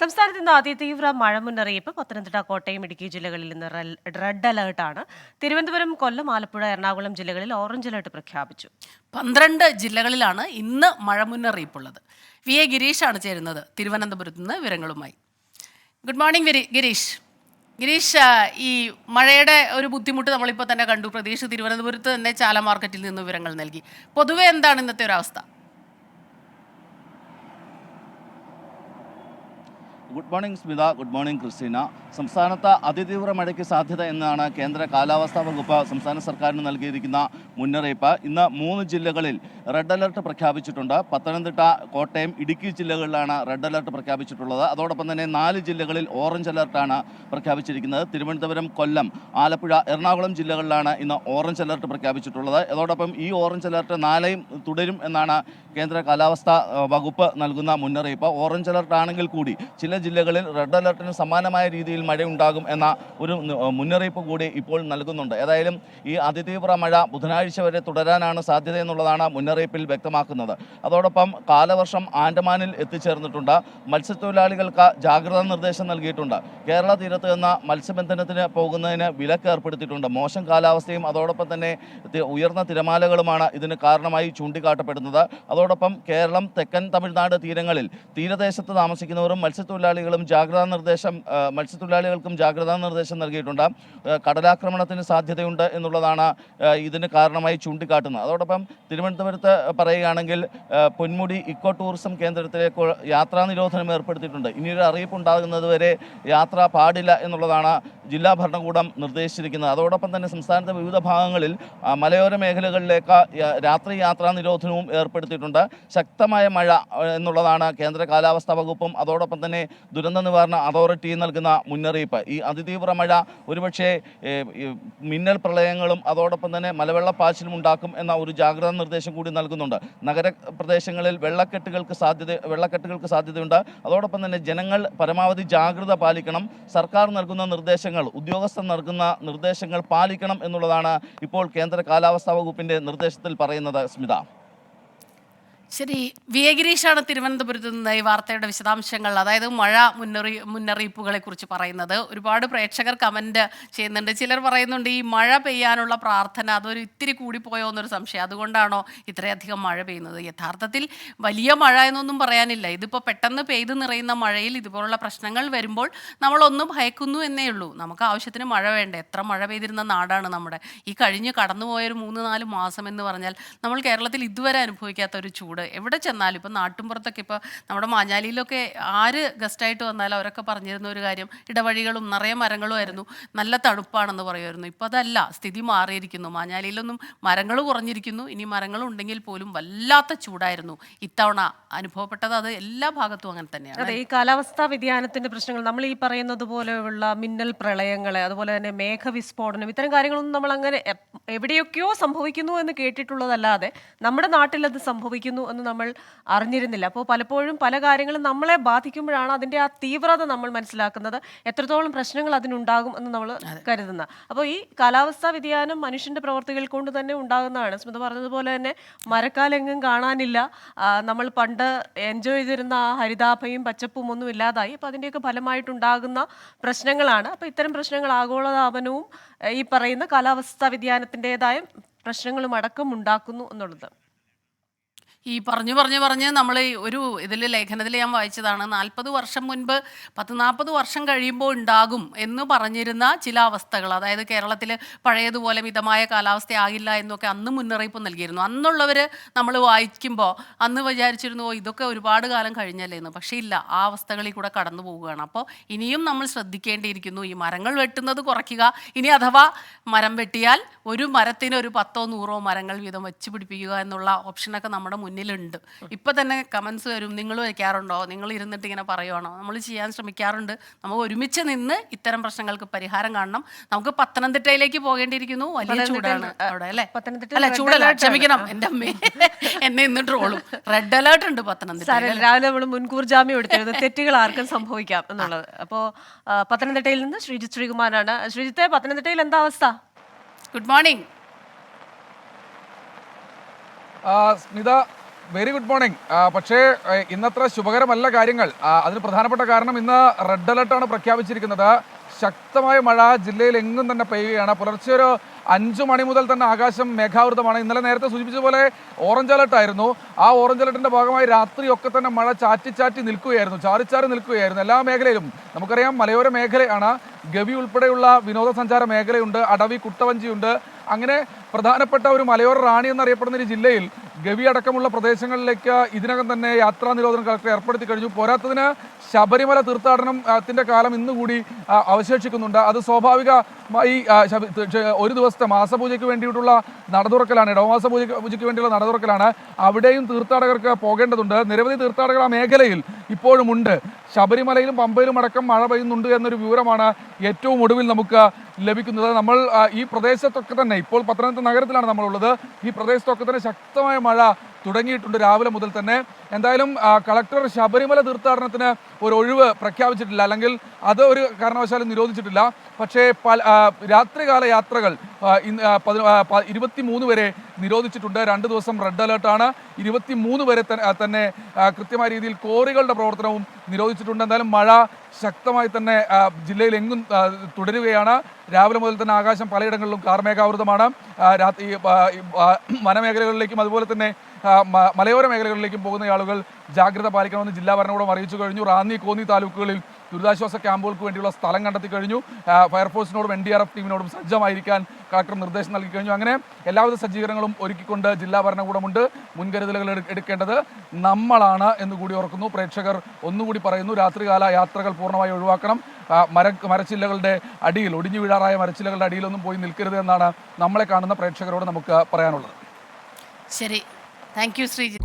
സംസ്ഥാനത്ത് ഇന്ന് അതിതീവ്ര മഴ മുന്നറിയിപ്പ്. പത്തനംതിട്ട കോട്ടയം ഇടുക്കി ജില്ലകളിൽ ഇന്ന് റെഡ് അലേർട്ടാണ് തിരുവനന്തപുരം കൊല്ലം ആലപ്പുഴ എറണാകുളം ജില്ലകളിൽ ഓറഞ്ച് അലേർട്ട് പ്രഖ്യാപിച്ചു. പന്ത്രണ്ട് ജില്ലകളിലാണ് ഇന്ന് മഴ മുന്നറിയിപ്പുള്ളത്. വി എ ഗിരീഷാണ് ചേരുന്നത് തിരുവനന്തപുരത്ത് നിന്ന് വിവരങ്ങളുമായി. Good morning Girish. ഗിരീഷ് ഈ മഴയുടെ ഒരു ബുദ്ധിമുട്ട് നമ്മളിപ്പോൾ തന്നെ കണ്ടു. പ്രതീക്ഷ തിരുവനന്തപുരത്ത് തന്നെ ചാല മാർക്കറ്റിൽ നിന്ന് വിവരങ്ങൾ നൽകി. പൊതുവെ എന്താണ് ഇന്നത്തെ ഒരു അവസ്ഥ? Good morning Smitha good morning Christina സംസ്ഥാനത്ത് അതിതീവ്ര മഴയ്ക്ക് സാധ്യത എന്നാണ് കേന്ദ്ര കാലാവസ്ഥാ വകുപ്പ് സംസ്ഥാന സർക്കാരിന് നൽകിയിരിക്കുന്ന മുന്നറിയിപ്പ്. ഇന്ന് മൂന്ന് ജില്ലകളിൽ റെഡ് അലർട്ട് പ്രഖ്യാപിച്ചിട്ടുണ്ട്. പത്തനംതിട്ട കോട്ടയം ഇടുക്കി ജില്ലകളിലാണ് റെഡ് അലർട്ട് പ്രഖ്യാപിച്ചിട്ടുള്ളത്. അതോടൊപ്പം തന്നെ നാല് ജില്ലകളിൽ ഓറഞ്ച് അലർട്ടാണ് പ്രഖ്യാപിച്ചിരിക്കുന്നത്. തിരുവനന്തപുരം കൊല്ലം ആലപ്പുഴ എറണാകുളം ജില്ലകളിലാണ് ഇന്ന് ഓറഞ്ച് അലർട്ട് പ്രഖ്യാപിച്ചിട്ടുള്ളത്. അതോടൊപ്പം ഈ ഓറഞ്ച് അലർട്ട് നാളെയും തുടരും എന്നാണ് കേന്ദ്ര കാലാവസ്ഥാ വകുപ്പ് നൽകുന്ന മുന്നറിയിപ്പ്. ഓറഞ്ച് അലർട്ട് ആണെങ്കിൽ കൂടി ചില ജില്ലകളിൽ റെഡ് അലർട്ടിന് സമാനമായ രീതിയിൽ മഴ ഉണ്ടാകും എന്ന ഒരു മുന്നറിയിപ്പ് കൂടി ഇപ്പോൾ നൽകുന്നുണ്ട്. ഏതായാലും ഈ അതിതീവ്ര മഴ ബുധനാഴ്ച വരെ തുടരാനാണ് സാധ്യത എന്നുള്ളതാണ് മുന്നറിയിപ്പിൽ വ്യക്തമാക്കുന്നത്. അതോടൊപ്പം കാലവർഷം ആൻഡമാനിൽ എത്തിച്ചേർന്നിട്ടുണ്ട്. മത്സ്യത്തൊഴിലാളികൾക്ക് ജാഗ്രതാ നിർദ്ദേശം നൽകിയിട്ടുണ്ട്. കേരള തീരത്ത് നിന്ന് മത്സ്യബന്ധനത്തിന് പോകുന്നതിന് വിലക്ക് ഏർപ്പെടുത്തിയിട്ടുണ്ട്. മോശം കാലാവസ്ഥയും അതോടൊപ്പം തന്നെ ഉയർന്ന തിരമാലകളുമാണ് ഇതിന് കാരണമായി ചൂണ്ടിക്കാട്ടപ്പെടുന്നത്. അതോടൊപ്പം കേരളം തെക്കൻ തമിഴ്നാട് തീരങ്ങളിൽ തീരദേശത്ത് താമസിക്കുന്നവരും മത്സ്യത്തൊഴിലാളികളും ജാഗ്രതാ നിർദ്ദേശം മത്സ്യത്തൊഴിലാളികൾക്കും ജാഗ്രതാ നിർദ്ദേശം നൽകിയിട്ടുണ്ട്. കടലാക്രമണത്തിന് സാധ്യതയുണ്ട് എന്നുള്ളതാണ് ഇതിന് ഇതിന് കാരണമായി ചൂണ്ടിക്കാട്ടുന്നത്. അതോടൊപ്പം തിരുവനന്തപുരത്ത് പറയുകയാണെങ്കിൽ പൊന്മുടി ഇക്കോ ടൂറിസം കേന്ദ്രത്തിലേക്ക് യാത്രാ നിരോധനം ഏർപ്പെടുത്തിയിട്ടുണ്ട്. ഇനിയൊരു അറിയിപ്പ് ഉണ്ടാകുന്നത് വരെ യാത്ര പാടില്ല എന്നുള്ളതാണ് ജില്ലാ ഭരണകൂടം നിർദ്ദേശിച്ചിരിക്കുന്നത്. അതോടൊപ്പം തന്നെ സംസ്ഥാനത്തെ വിവിധ ഭാഗങ്ങളിൽ മലയോര മേഖലകളിലേക്ക് രാത്രി യാത്രാ നിരോധനവും ഏർപ്പെടുത്തിയിട്ടുണ്ട്. ശക്തമായ മഴ എന്നുള്ളതാണ് കേന്ദ്ര കാലാവസ്ഥാ വകുപ്പും അതോടൊപ്പം തന്നെ ദുരന്ത നിവാരണ അതോറിറ്റി നൽകുന്ന മുന്നറിയിപ്പ്. ഈ അതിതീവ്ര മഴ ഒരുപക്ഷേ മിന്നൽ പ്രളയങ്ങളും അതോടൊപ്പം തന്നെ മലവെള്ളപ്പാച്ചിലും ഉണ്ടാക്കും എന്ന ഒരു ജാഗ്രതാ നിർദ്ദേശം കൂടി നൽകുന്നുണ്ട്. നഗരപ്രദേശങ്ങളിൽ വെള്ളക്കെട്ടുകൾക്ക് സാധ്യത വെള്ളക്കെട്ടുകൾക്ക് സാധ്യതയുണ്ട്. അതോടൊപ്പം തന്നെ ജനങ്ങൾ പരമാവധി ജാഗ്രത പാലിക്കണം. സർക്കാർ നൽകുന്ന നിർദ്ദേശങ്ങൾ ഉദ്യോഗസ്ഥർ നൽകുന്ന നിർദ്ദേശങ്ങൾ പാലിക്കണം എന്നുള്ളതാണ് ഇപ്പോൾ കേന്ദ്ര കാലാവസ്ഥാ വകുപ്പിന്റെ നിർദ്ദേശത്തിൽ പറയുന്നത് സ്മിത. ശരി വി എ ഗിരീഷാണ് തിരുവനന്തപുരത്ത് നിന്ന് ഈ വാർത്തയുടെ വിശദാംശങ്ങൾ അതായത് മഴ മുന്നറി മുന്നറിയിപ്പുകളെ കുറിച്ച് പറയുന്നത്. ഒരുപാട് പ്രേക്ഷകർ കമന്റ് ചെയ്യുന്നുണ്ട്. ചിലർ പറയുന്നുണ്ട് ഈ മഴ പെയ്യാനുള്ള പ്രാർത്ഥന അതൊരു ഇത്തിരി കൂടിപ്പോയോ എന്നൊരു സംശയം. അതുകൊണ്ടാണോ ഇത്രയധികം മഴ പെയ്യുന്നത്? യഥാർത്ഥത്തിൽ വലിയ മഴ എന്നൊന്നും പറയാനില്ല. ഇതിപ്പോൾ പെട്ടെന്ന് പെയ്ത് നിറയുന്ന മഴയിൽ ഇതുപോലുള്ള പ്രശ്നങ്ങൾ വരുമ്പോൾ നമ്മളൊന്ന് ഭയക്കുന്നു എന്നേ ഉള്ളൂ. നമുക്ക് ആവശ്യത്തിന് മഴ വേണ്ട? എത്ര മഴ പെയ്തിരുന്ന നാടാണ് നമ്മുടെ. ഈ കഴിഞ്ഞ് കടന്നുപോയൊരു മൂന്ന് നാല് മാസം എന്ന് പറഞ്ഞാൽ നമ്മൾ കേരളത്തിൽ ഇതുവരെ അനുഭവിക്കാത്ത ഒരു ചൂട് എവിടെ ചെന്നാലും ഇപ്പം നാട്ടിൻപുറത്തൊക്കെ ഇപ്പോൾ നമ്മുടെ മാഞ്ഞാലിയിലൊക്കെ ആര് ഗസ്റ്റായിട്ട് വന്നാലും അവരൊക്കെ പറഞ്ഞിരുന്ന ഒരു കാര്യം ഇടവഴികളും നിറയെ മരങ്ങളും ആയിരുന്നു നല്ല തണുപ്പാണെന്ന് പറയുമായിരുന്നു. ഇപ്പോൾ അതല്ല സ്ഥിതി മാറിയിരിക്കുന്നു. മാഞ്ഞാലിയിലൊന്നും മരങ്ങൾ കുറഞ്ഞിരിക്കുന്നു. ഇനി മരങ്ങൾ ഉണ്ടെങ്കിൽ പോലും വല്ലാത്ത ചൂടായിരുന്നു. ഇത്തവണ അനുഭവപ്പെട്ടത് അത് എല്ലാ ഭാഗത്തും അങ്ങനെ തന്നെയാണ് അതെ ഈ കാലാവസ്ഥാ വ്യതിയാനത്തിന്റെ പ്രശ്നങ്ങൾ നമ്മൾ ഈ പറയുന്നത് പോലെയുള്ള മിന്നൽ പ്രളയങ്ങൾ അതുപോലെ തന്നെ മേഘവിസ്ഫോടനം ഇത്തരം കാര്യങ്ങളൊന്നും നമ്മൾ അങ്ങനെ എവിടെയൊക്കെയോ സംഭവിക്കുന്നു എന്ന് കേട്ടിട്ടുള്ളതല്ലാതെ നമ്മുടെ നാട്ടിൽ അത് സംഭവിക്കുന്നു എന്ന് നമ്മൾ അറിഞ്ഞിരുന്നില്ല. അപ്പോൾ പലപ്പോഴും പല കാര്യങ്ങളും നമ്മളെ ബാധിക്കുമ്പോഴാണ് അതിന്റെ ആ തീവ്രത നമ്മൾ മനസ്സിലാക്കുന്നത്. എത്രത്തോളം പ്രശ്നങ്ങൾ അതിനുണ്ടാകും എന്ന് നമ്മൾ കരുതുന്ന. അപ്പോൾ ഈ കാലാവസ്ഥാ വ്യതിയാനം മനുഷ്യന്റെ പ്രവർത്തികൾ കൊണ്ട് തന്നെ ഉണ്ടാകുന്നതാണ്. സ്മിത പറഞ്ഞതുപോലെ തന്നെ മരക്കാലെങ്ങും കാണാനില്ല. നമ്മൾ പണ്ട് എൻജോയ് ചെയ്തിരുന്ന ആ ഹരിതാഭയും പച്ചപ്പും ഒന്നും ഇല്ലാതായി. അപ്പോൾ അതിന്റെയൊക്കെ ഫലമായിട്ടുണ്ടാകുന്ന പ്രശ്നങ്ങളാണ്. അപ്പോൾ ഇത്തരം പ്രശ്നങ്ങൾ ആഗോളതാപനവും ഈ പറയുന്ന കാലാവസ്ഥാ വ്യതിയാനത്തിന്റെതായ പ്രശ്നങ്ങളും അടക്കം ഉണ്ടാക്കുന്നു എന്നുള്ളത്. ഈ പറഞ്ഞു പറഞ്ഞു പറഞ്ഞ് നമ്മൾ ഒരു ഇതിൽ ലേഖനത്തിൽ ഞാൻ വായിച്ചതാണ്. നാൽപ്പത് വർഷം മുൻപ് പത്ത് നാൽപ്പത് വർഷം കഴിയുമ്പോൾ ഉണ്ടാകും എന്ന് പറഞ്ഞിരുന്ന ചില അവസ്ഥകൾ. അതായത് കേരളത്തിൽ പഴയതുപോലെ മിതമായ കാലാവസ്ഥയാകില്ല എന്നൊക്കെ അന്ന് മുന്നറിയിപ്പ് നൽകിയിരുന്നു. അന്നുള്ളവർ നമ്മൾ വായിക്കുമ്പോൾ അന്ന് വിചാരിച്ചിരുന്നു "ഓ, ഇതൊക്കെ ഒരുപാട് കാലം കഴിഞ്ഞല്ലേ എന്ന് പക്ഷേ ഇല്ല ആ അവസ്ഥകളിൽ കൂടെ കടന്നു പോവുകയാണ്. അപ്പോൾ ഇനിയും നമ്മൾ ശ്രദ്ധിക്കേണ്ടിയിരിക്കുന്നു ഈ മരങ്ങൾ വെട്ടുന്നത് കുറയ്ക്കുക. ഇനി അഥവാ മരം വെട്ടിയാൽ ഒരു മരത്തിന് ഒരു പത്തോ നൂറോ മരങ്ങൾ വീതം വെച്ച് പിടിപ്പിക്കുക എന്നുള്ള ഓപ്ഷനൊക്കെ നമ്മുടെ മുന്നിലുണ്ട്. ഇപ്പം തന്നെ കമൻസ് വരും നിങ്ങൾ വയ്ക്കാറുണ്ടോ? നിങ്ങൾ ഇരുന്നിട്ട് ഇങ്ങനെ പറയുവാണോ? നമ്മൾ ചെയ്യാൻ ശ്രമിക്കാറുണ്ട്. നമുക്ക് ഒരുമിച്ച് നിന്ന് ഇത്തരം പ്രശ്നങ്ങൾക്ക് പരിഹാരം കാണണം. നമുക്ക് പത്തനംതിട്ടയിലേക്ക് പോകേണ്ടിയിരിക്കുന്നു. വലിയ ചൂടാണ് അവിടെ അല്ലേ? പത്തനംതിട്ട അല്ല ചൂടല്ല ക്ഷമിക്കണം എന്റെ അമ്മേ. എന്നെ ഇന്ന് ട്രോളും. റെഡ് അലേർട്ട് ഉണ്ട് പത്തനംതിട്ട രാവിലെ നമ്മൾ മുൻകൂർ ജാമ്യം എടുത്തിരുന്നു തെറ്റുകൾ ആർക്കും സംഭവിക്കാം എന്നുള്ളത്. അപ്പോൾ പത്തനംതിട്ടയിൽ നിന്ന് ശ്രീജിത്ത് ശ്രീകുമാരാണ്. ശ്രീജിത്തെ പത്തനംതിട്ടയിൽ എന്താ അവസ്ഥ? ഗുഡ് മോർണിംഗ് ആ, സ്മിത വെരി ഗുഡ് മോർണിംഗ്. പക്ഷേ ഇന്നത്ര ശുഭകരമല്ല കാര്യങ്ങൾ. അതിന് പ്രധാനപ്പെട്ട കാരണം ഇന്ന് റെഡ് അലർട്ടാണ് പ്രഖ്യാപിച്ചിരിക്കുന്നത്. ശക്തമായ മഴ ജില്ലയിൽ എങ്ങും തന്നെ പെയ്യുകയാണ്. പുലർച്ചെ ഒരു അഞ്ചു മണി മുതൽ തന്നെ ആകാശം മേഘാവൃതമാണ്. ഇന്നലെ നേരത്തെ സൂചിപ്പിച്ച പോലെ ഓറഞ്ച് അലർട്ട് ആയിരുന്നു. ആ ഓറഞ്ച് അലർട്ടിന്റെ ഭാഗമായി രാത്രിയൊക്കെ തന്നെ മഴ ചാറ്റി ചാറ്റി നിൽക്കുകയായിരുന്നു. ചാറിച്ചാറി നിൽക്കുകയായിരുന്നു. എല്ലാ മേഖലയിലും നമുക്കറിയാം മലയോര മേഖലയാണ് ഗവി ഉൾപ്പെടെയുള്ള വിനോദസഞ്ചാര മേഖലയുണ്ട്. അടവി കുട്ടവഞ്ചിയുണ്ട്. അങ്ങനെ പ്രധാനപ്പെട്ട ഒരു മലയോര റാണി എന്നറിയപ്പെടുന്ന ഒരു ജില്ലയിൽ ഗവി അടക്കമുള്ള പ്രദേശങ്ങളിലേക്ക് ഇതിനകം തന്നെ യാത്രാ നിരോധനം കളക്ടർ ഏർപ്പെടുത്തി കഴിഞ്ഞു. പോരാത്തതിന് ശബരിമല തീർത്ഥാടനത്തിന്റെ കാലം ഇന്നുകൂടി അവശേഷിക്കുന്നുണ്ട്. അത് സ്വാഭാവികമായി ഒരു ദിവസത്തെ മാസപൂജയ്ക്ക് വേണ്ടിയിട്ടുള്ള നടതുറക്കലാണ് ഇടവമാസ പൂജ പൂജയ്ക്ക് വേണ്ടിയുള്ള നടതുറക്കലാണ്. അവിടെയും തീർത്ഥാടകർക്ക് പോകേണ്ടതുണ്ട്. നിരവധി തീർത്ഥാടകർ ആ മേഖലയിൽ ഇപ്പോഴും ഉണ്ട് ശബരിമലയിലും പമ്പയിലും അടക്കം മഴ പെയ്യുന്നുണ്ട് എന്നൊരു വിവരമാണ് ഏറ്റവും ഒടുവിൽ നമുക്ക് ലഭിക്കുന്നത്. നമ്മൾ ഈ പ്രദേശത്തൊക്കെ തന്നെ ഇപ്പോൾ പത്തനംതിട്ട നഗരത്തിലാണ് നമ്മളുള്ളത്. ഈ പ്രദേശത്തൊക്കെ തന്നെ ശക്തമായ മഴ തുടങ്ങിയിട്ടുണ്ട് രാവിലെ മുതൽ തന്നെ. എന്തായാലും കളക്ടർ ശബരിമല തീർത്ഥാടനത്തിന് ഒരു ഒഴിവ് പ്രഖ്യാപിച്ചിട്ടില്ല. അല്ലെങ്കിൽ അത് ഒരു കാരണവശാലും നിരോധിച്ചിട്ടില്ല. പക്ഷേ പല രാത്രികാല യാത്രകൾ ഇരുപത്തി മൂന്ന് വരെ നിരോധിച്ചിട്ടുണ്ട്. രണ്ട് ദിവസം റെഡ് അലേർട്ടാണ് ഇരുപത്തി മൂന്ന് വരെ തന്നെ കൃത്യമായ രീതിയിൽ കോറികളുടെ പ്രവർത്തനവും നിരോധിച്ചിട്ടുണ്ട്. എന്തായാലും മഴ ശക്തമായി തന്നെ ജില്ലയിൽ എങ്ങും തുടരുകയാണ്. രാവിലെ മുതൽ തന്നെ ആകാശം പലയിടങ്ങളിലും കാർമേഘാവൃതമാണ്. രാത്രി വനമേഖലകളിലേക്കും അതുപോലെ തന്നെ മലയോര മേഖലകളിലേക്കും പോകുന്ന ആളുകൾ ജാഗ്രത പാലിക്കണമെന്ന് ജില്ലാ ഭരണകൂടം അറിയിച്ചു കഴിഞ്ഞു. റാന്നി കോന്നി താലൂക്കുകളിൽ ദുരിതാശ്വാസ ക്യാമ്പുകൾക്ക് വേണ്ടിയുള്ള സ്ഥലം കണ്ടെത്തി കഴിഞ്ഞു. ഫയർഫോഴ്സിനോടും എൻ ഡി ആർ എഫ് ടീമിനോടും സജ്ജമായിരിക്കാൻ കളക്ടർ നിർദ്ദേശം നൽകി കഴിഞ്ഞു. അങ്ങനെ എല്ലാവിധ സജ്ജീകരണങ്ങളും ഒരുക്കിക്കൊണ്ട് ജില്ലാ ഭരണകൂടമുണ്ട് മുൻകരുതലുകൾ എടുക്കേണ്ടത് നമ്മളാണ് എന്ന് കൂടി ഓർക്കുന്നു. പ്രേക്ഷകർ ഒന്നുകൂടി പറയുന്നു രാത്രികാല യാത്രകൾ പൂർണമായി ഒഴിവാക്കണം. മര മരച്ചില്ലകളുടെ അടിയിൽ ഒടിഞ്ഞു വീഴാറായ മരച്ചില്ലകളുടെ അടിയിലൊന്നും പോയി നിൽക്കരുത് എന്നാണ് നമ്മളെ കാണുന്ന പ്രേക്ഷകരോട് നമുക്ക് പറയാനുള്ളത്. ശരി. Thank you Sreejith